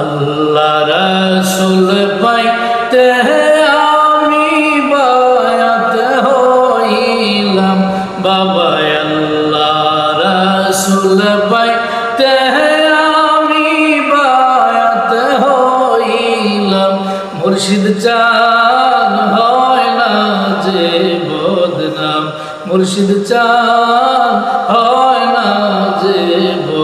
আল্লাহ রসুল পাইতে আমি বায়াত হইলাম। বাবা, আল্লাহ রসুল পাইতে আমি বায়াত হইলাম। মুর্শিদ চান হয় না যে বদনাম। মুর্শিদ চান হয় না যে বদনাম।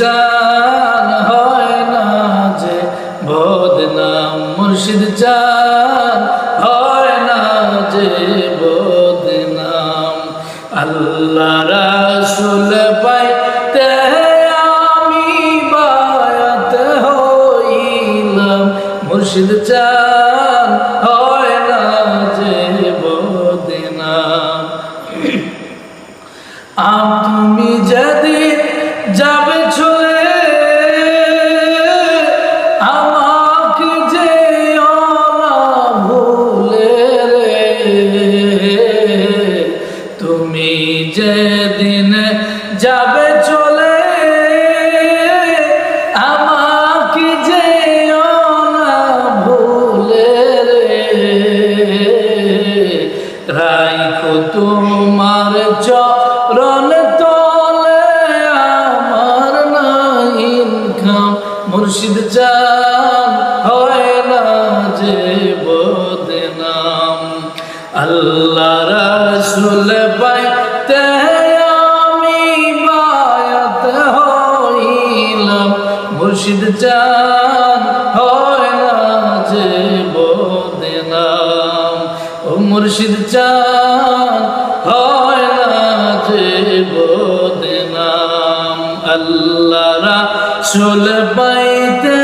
চান হয় না যে বদনাম, মুর্শিদ চান হয় না যে বদনাম। আল্লাহ রাসুল পাইতে আমি বায়াত হইলাম। মুর্শিদ চান হয় না যে বদিনাম। আম তুমি যেদিন যাবে চলে, আমাকে যে না ভুলে রে। রাইখো তোমার চরণ তলে, আমার খাম মুর্শিদ চান রাসুল পাইতে আমি বায়াত হইলাম। মুর্শিদ চান হয় না যে বদনাম ও মুর্শিদ চান হয় না যে বদনাম আল্লাহ রাসুল পাইতে